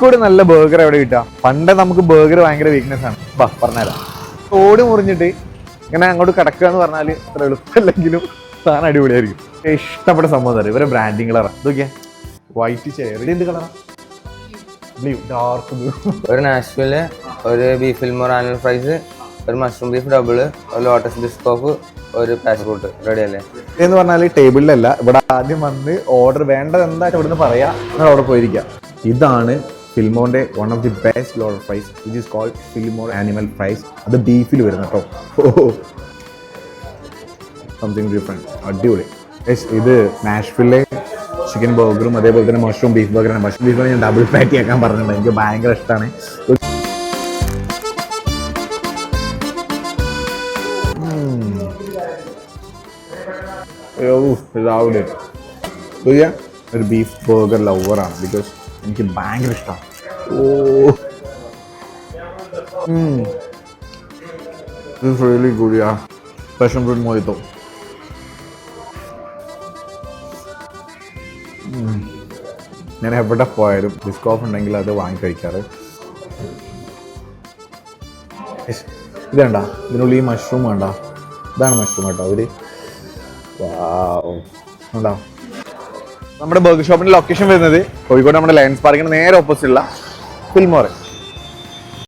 കൂടി നല്ല ബർഗർ എവിടെ കിട്ടുക? പണ്ട് നമുക്ക് ബർഗർ ഭയങ്കര വീക്ക്നെസ് ആണ്. ബാ പറഞ്ഞുതരാം. ഓടി മുറിഞ്ഞിട്ട് ഇങ്ങനെ അങ്ങോട്ട് കിടക്കുക എന്ന് പറഞ്ഞാൽ അത്ര എളുപ്പമല്ലെങ്കിലും സാധനം അടിപൊളിയായിരിക്കും. ഇഷ്ടപ്പെട്ട സംഭവം തരാം? ഇവരെ ബ്രാൻഡിങ് കളറാണ് ഇതൊക്കെയാ വൈറ്റ് ചെയർ എന്ത് കളറാ ബ്ലൂ ഡാർക്ക് ബ്ലൂ ഒരു നാഷ്വൽ ഒരു ബീഫ് ഫിൽമോർ ആനുവൽ ഫ്രൈസ് ഒരു മഷ്റൂം ബീഫ് ഡബിൾ ഒരു ലോട്ടസ് ബിസ്കോഫ് ഒരു പാസ്പോർട്ട് റെഡി അല്ലേ? എന്ന് പറഞ്ഞാൽ ടേബിളിലല്ല ഇവിടെ ആദ്യം വന്ന് ഓർഡർ വേണ്ടത് എന്താ ഇവിടുന്ന് പറയാ. ഓർഡർ പോയിരിക്കാം ഇതാണ് ഫിൽമോന്റെ one of the best loaded fries which is called Fillmore animal fries അത് ബീഫിൽ വരുന്ന കേട്ടോ സംതിങ് ഡിഫറെന്റ് അടിപൊളി. യെസ് ഇത് നാഷ്ഫിലെ ചിക്കൻ ബർഗറും അതേപോലെ തന്നെ മഷ്റൂം ബീഫ് ബർഗറാണ് മഷ്റൂം ബീഫ് ഞാൻ ഡബിൾ പാറ്റി ആക്കാൻ പറഞ്ഞിട്ടുണ്ട്. എനിക്ക് ഭയങ്കര ഇഷ്ടമാണ് ഒരു ബീഫ് ബർഗർ ലവറാണ് ബിക്കോസ് എനിക്ക് ഭയങ്കര ഇഷ്ടമാണ് ഓ. This is really good, yeah. Passion fruit mojito. ഞാൻ എവിടെ പോയാലും ഓഫ് ഉണ്ടെങ്കിൽ അത് വാങ്ങി കഴിക്കാറ്. ഇത് വേണ്ട ഇതിനുള്ളിൽ ഈ മഷ്റൂം വേണ്ട ഇതാണ് മഷ്റൂം കേട്ടോ അവർ. ഉണ്ടോ നമ്മുടെ ബർഗർ ഷോപ്പിന്റെ ലൊക്കേഷൻ വരുന്നത് കോഴിക്കോട് നമ്മുടെ ലയൻസ് പാർക്കിന് നേരെ ഓപ്പോസിറ്റ് ഫിൽമോറെ